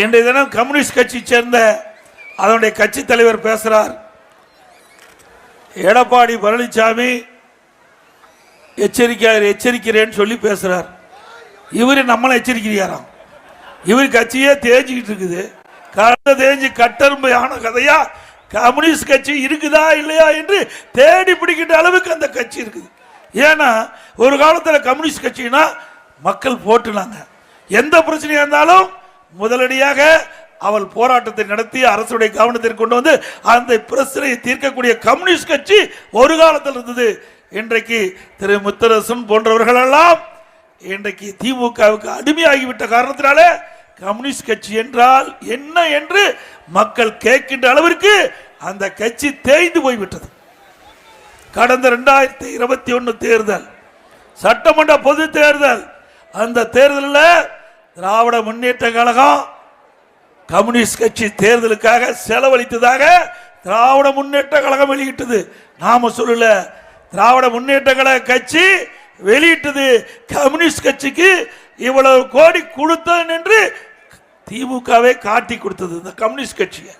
இன்றைய தினம் கம்யூனிஸ்ட் கட்சி சேர்ந்த அதனுடைய கட்சி தலைவர் பேசுறார். எடப்பாடி பழனிசாமி எச்சரிக்கையார் எச்சரிக்கிறேன்னு சொல்லி பேசுறார். இவரு நம்மளை எச்சரிக்கிறாராம். இவர் கட்சியே தேஞ்சிக்கிட்டு இருக்குது. கடந்த தேஞ்சு கட்டரும்பையான கதையா கம்யூனிஸ்ட் கட்சி இருக்குதா இல்லையா என்று தேடி பிடிக்கின்ற அளவுக்கு அந்த கட்சி இருக்குது. ஏன்னா ஒரு காலத்தில் கம்யூனிஸ்ட் கட்சினா மக்கள் போட்டுனாங்க. எந்த பிரச்சனையாக இருந்தாலும் முதலடியாக அவள் போராட்டத்தை நடத்தி அரசுடைய கவனத்திற்கு கொண்டு வந்து அந்த பிரச்சனையை தீர்க்கக்கூடிய கம்யூனிஸ்ட் கட்சி ஒரு காலத்தில் இருந்தது. இன்றைக்கு திரு முத்தரசன் போன்றவர்கள் எல்லாம் இன்றைக்கு திமுகவுக்கு அடிமையாகிவிட்ட காரணத்தினாலே கம்யூனிஸ்ட் கட்சி என்றால் என்ன என்று மக்கள் கேட்கின்ற அளவிற்கு அந்த கட்சி தேய்ந்து போய்விட்டது. கடந்த ரெண்டாயிரத்தி இருபத்தி ஒன்று தேர்தல் சட்டமன்ற பொது தேர்தல் அந்த தேர்தலில் திராவிட முன்னேற்ற கழகம் கம்யூனிஸ்ட் கட்சி தேர்தலுக்காக செலவழித்ததாக திராவிட முன்னேற்ற கழகம் வெளியிட்டது. நாம சொல்லல திராவிட முன்னேற்ற கழக கட்சி வெளியிட்டது. கம்யூனிஸ்ட் கட்சிக்கு இவ்வளவு கோடி கொடுத்தேன் என்று திமுகவே காட்டி கொடுத்தது இந்த கம்யூனிஸ்ட் கட்சியை.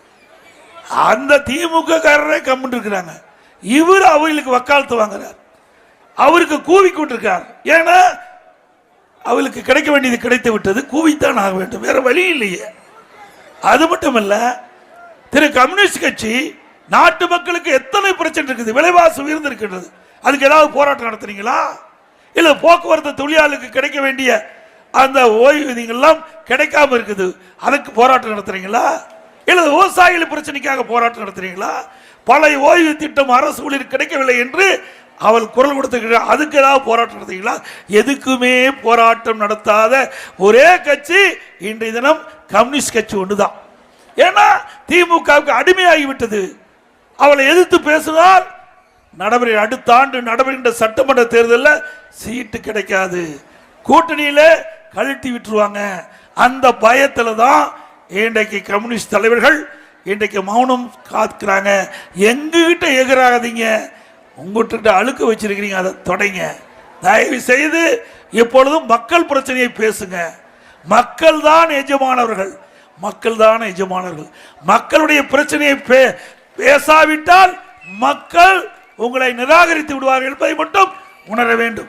அந்த திமுக காரரே கம்முன்னு இருக்கிறாங்க. இவர் அவங்களுக்கு வக்காலத்து வாங்குறார். அவருக்கு கூவி கொண்டிருக்கார். ஏன்னா அவளுக்கு கிடைக்க வேண்டியது கிடைத்து விட்டது கூவித்தான் ஆக வேண்டும். வேற வழி இல்லையே. அது மட்டுமல்ல திரு கம்யூனிஸ்ட் கட்சி நாட்டு மக்களுக்கு எத்தனை பிரச்சனை இருக்குது விலைவாசி உயர்ந்து இருக்கின்றது அதுக்கு ஏதாவது போராட்டம் நடத்துறீங்களா? இல்ல போக்குவரத்து தொழிலாளருக்கு கிடைக்க வேண்டிய அந்த ஓய்வூதியங்கள்லாம் கிடைக்காம இருக்குது அதுக்கு போராட்டம் நடத்துறீங்களா? இல்ல விவசாயிகள் பிரச்சனைக்காக போராட்டம் நடத்துறீங்களா? பழைய ஓய்வு திட்டம் அரசு ஊழியர் கிடைக்கவில்லை என்று அவள் குரல் கொடுத்திருக்கிறார் அதுக்கு ஏதாவது போராட்டம் நடத்துறீங்களா எதுக்குமே போராட்டம் நடத்தாத ஒரே கட்சி இன்றைய தினம் கம்யூனிஸ்ட் கட்சி ஒன்று தான் ஏன்னா திமுகவுக்கு அடிமையாகிவிட்டது. அவளை எதிர்த்து பேசினால் நடைபெற அடுத்த ஆண்டு நடைபெறுகின்ற சட்டமன்ற தேர்தலில் சீட்டு கிடைக்காது. கூட்டணியில் கழட்டி விட்டுருவாங்க. அந்த பயத்தில் தான் இன்றைக்கு கம்யூனிஸ்ட் தலைவர்கள் இன்றைக்கு மௌனம் காத்துக்கிறாங்க எங்ககிட்ட எதிராகாதீங்க உங்ககிட்ட அழுக்கு வச்சிருக்கிறீங்க அதை தொடைங்க. தயவு செய்து எப்பொழுதும் மக்கள் பிரச்சனையை பேசுங்க. மக்கள் தான் எஜமானவர்கள். மக்கள் தான் எஜமானவர்கள் மக்களுடைய பிரச்சனையை பே- பேசாவிட்டால் மக்கள் உங்களை நிராகரித்து விடுவார்கள் என்பதை மட்டும் உணர வேண்டும்.